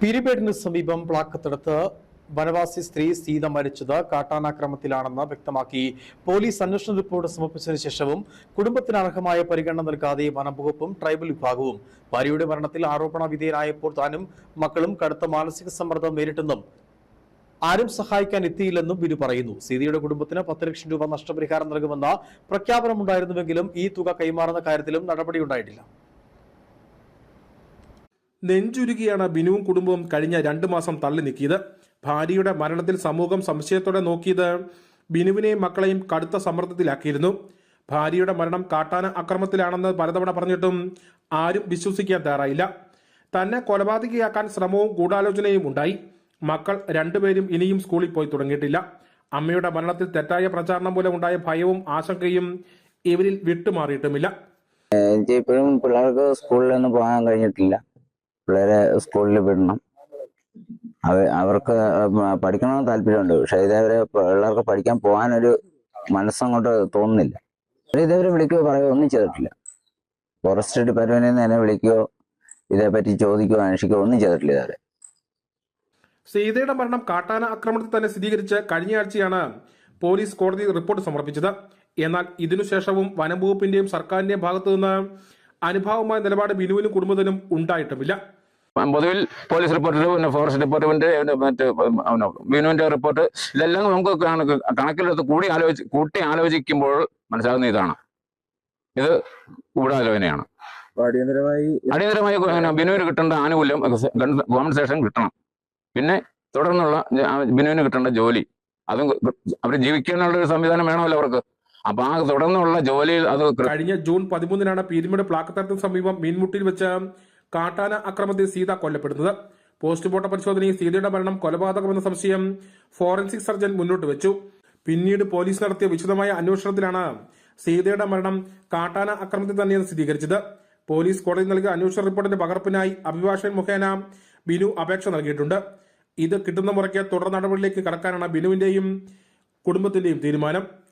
പീരിമേഡിന് സമീപം പ്ലാക്കത്തടുത്ത് വനവാസി സ്ത്രീ സീത മരിച്ചത് കാട്ടാനാക്രമത്തിലാണെന്ന് വ്യക്തമാക്കി. പോലീസ് അന്വേഷണ റിപ്പോർട്ട് സമർപ്പിച്ചതിനു ശേഷവും കുടുംബത്തിന് അർഹമായ പരിഗണന നൽകാതെ വനംവകുപ്പും ട്രൈബൽ വിഭാഗവും ഭാര്യയുടെ മരണത്തിൽ ആരോപണ വിധേയനായപ്പോൾ താനും മക്കളും കടുത്ത മാനസിക സമ്മർദ്ദം നേരിട്ടെന്നും ആരും സഹായിക്കാൻ എത്തിയില്ലെന്നും ബിനു പറയുന്നു. സീതയുടെ കുടുംബത്തിന് പത്ത് ലക്ഷം രൂപ നഷ്ടപരിഹാരം നൽകുമെന്ന പ്രഖ്യാപനമുണ്ടായിരുന്നുവെങ്കിലും ഈ തുക കൈമാറുന്ന കാര്യത്തിലും നടപടിയുണ്ടായിട്ടില്ല നെഞ്ചുരുകിയാണ് ബിനുവും കുടുംബവും കഴിഞ്ഞ രണ്ടു മാസം തള്ളി നീക്കിയത്. ഭാര്യയുടെ മരണത്തിൽ സമൂഹം സംശയത്തോടെ നോക്കിയത് ബിനുവിനെയും മക്കളെയും കടുത്ത സമ്മർദ്ദത്തിലാക്കിയിരുന്നു. ഭാര്യയുടെ മരണം കാട്ടാന അക്രമത്തിലാണെന്ന് പലതവണ പറഞ്ഞിട്ടും ആരും വിശ്വസിക്കാൻ തയ്യാറായില്ല. തന്നെ കൊലപാതകയാക്കാൻ ശ്രമവും ഗൂഢാലോചനയും ഉണ്ടായി. മക്കൾ രണ്ടുപേരും ഇനിയും സ്കൂളിൽ പോയി തുടങ്ങിയിട്ടില്ല. അമ്മയുടെ മരണത്തിൽ തെറ്റായ പ്രചാരണം മൂലം ഉണ്ടായ ഭയവും ആശങ്കയും ഇവരിൽ വിട്ടുമാറിയിട്ടുമില്ല. എനിക്ക് ഇപ്പോഴും പിള്ളേർക്ക് സ്കൂളിലൊന്നും പോകാൻ കഴിഞ്ഞിട്ടില്ല. പിള്ളേരെ സ്കൂളിൽ വിടണം. അവ അവർക്ക് പഠിക്കണമെന്ന് താല്പര്യമുണ്ട്. പക്ഷെ ഇതേവരെ പിള്ളേർക്ക് പഠിക്കാൻ പോകാനൊരു മനസ്സങ്ങോട്ട് തോന്നുന്നില്ല. ഇതേവരെ വിളിക്കുകയോ പറയുകയോ ഒന്നും ചെയ്തിട്ടില്ല. ഫോറസ്റ്റ് ഡിപ്പാർട്ട്മെന്റിൽ നിന്ന് എന്നെ വിളിക്കുകയോ ഇതേപ്പറ്റി ചോദിക്കുകയോ അന്വേഷിക്കുകയോ ഒന്നും ചെയ്തിട്ടില്ല ഇതുവരെ. സീതയുടെ മരണം കാട്ടാന ആക്രമണത്തിൽ തന്നെ സ്ഥിരീകരിച്ച് കഴിഞ്ഞയാഴ്ചയാണ് പോലീസ് കോടതി റിപ്പോർട്ട് സമർപ്പിച്ചത്. എന്നാൽ ഇതിനുശേഷവും വനം വകുപ്പിന്റെയും സർക്കാരിന്റെയും ഭാഗത്തു നിന്ന് അനുഭാവമായ നിലപാട് ബിനുവിനും കുടുംബത്തിനും ഉണ്ടായിട്ടുമില്ല. പൊതുവിൽ പോലീസ് റിപ്പോർട്ട് പിന്നെ ഫോറസ്റ്റ് ഡിപ്പാർട്ട്മെന്റ് പിന്നെ മറ്റ് ബിനുവിന്റെ റിപ്പോർട്ട്. ഇതെല്ലാം നമുക്ക് കണക്ക് കണക്കിലെടുത്ത് കൂടി ആലോചിച്ച് കൂട്ടി ആലോചിക്കുമ്പോൾ മനസ്സിലാകുന്ന ഇതാണ്. ഇത് ഗൂഢാലോചനയാണ്. അടിയന്തരമായി അടിയന്തരമായി ബിനുവിന് കിട്ടേണ്ട ആനുകൂല്യം കോമ്പൻസേഷൻ കിട്ടണം. പിന്നെ തുടർന്നുള്ള ബിനുവിന് കിട്ടേണ്ട ജോലി അതും അവർ ജീവിക്കാനുള്ള ഒരു സംവിധാനം വേണമല്ലോ അവർക്ക്. അപ്പൊ ആ തുടർന്നുള്ള ജോലിയിൽ അത് കഴിഞ്ഞ ജൂൺ പതിമൂന്നിനാണ് പീരുമേട് പ്ലാക്കത്തടത്തിന് സമീപം മീൻമുട്ടിയിൽ വെച്ച് കാട്ടാന അക്രമത്തിൽ സീത കൊല്ലപ്പെടുന്നത്. പോസ്റ്റ്മോർട്ടം പരിശോധനയിൽ സീതയുടെ മരണം കൊലപാതകമെന്ന സംശയം ഫോറൻസിക് സർജൻ മുന്നോട്ട് വെച്ചു. പിന്നീട് പോലീസ് നടത്തിയ വിശദമായ അന്വേഷണത്തിലാണ് സീതയുടെ മരണം കാട്ടാന അക്രമത്തിൽ തന്നെയെന്ന് സ്ഥിരീകരിച്ചത്. പോലീസ് കോടതി നൽകിയ അന്വേഷണ റിപ്പോർട്ടിന്റെ പകർപ്പിനായി അഭിഭാഷകൻ മുഖേന ബിനു അപേക്ഷ നൽകിയിട്ടുണ്ട്. ഇത് കിട്ടുന്ന മുറയ്ക്ക് തുടർ നടപടിയിലേക്ക് കടക്കാനാണ് ബിനുവിന്റെയും കുടുംബത്തിന്റെയും തീരുമാനം.